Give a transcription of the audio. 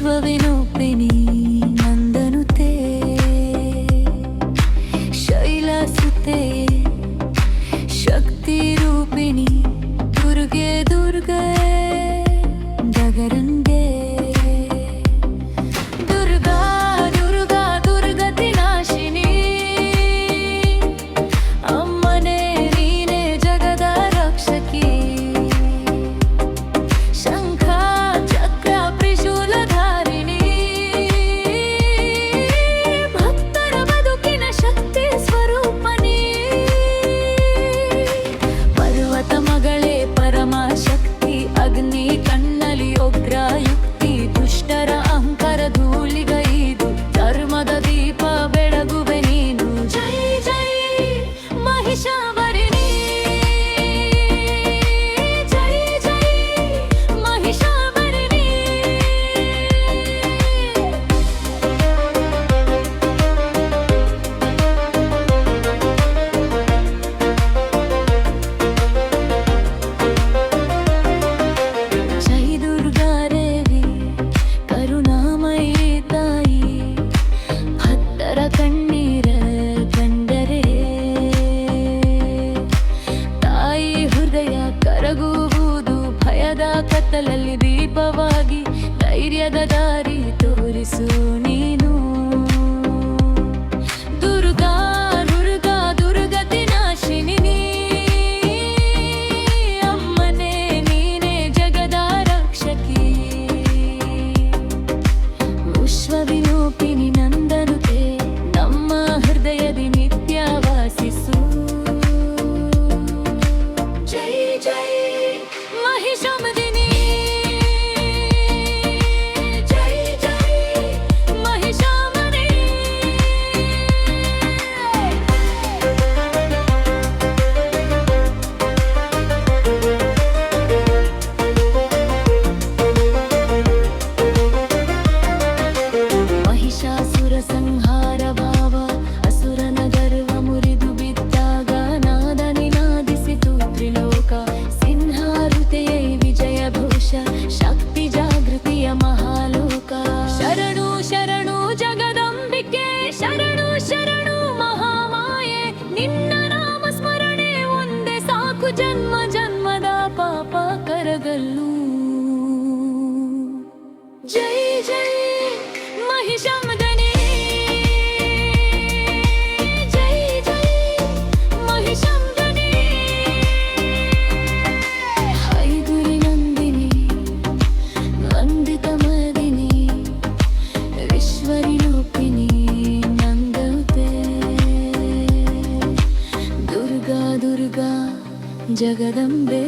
will be no baby agony. ಧೈರ್ಯದ ದಾರಿ ತೋರಿಸು ನೀನು. ஜெகதம்பே.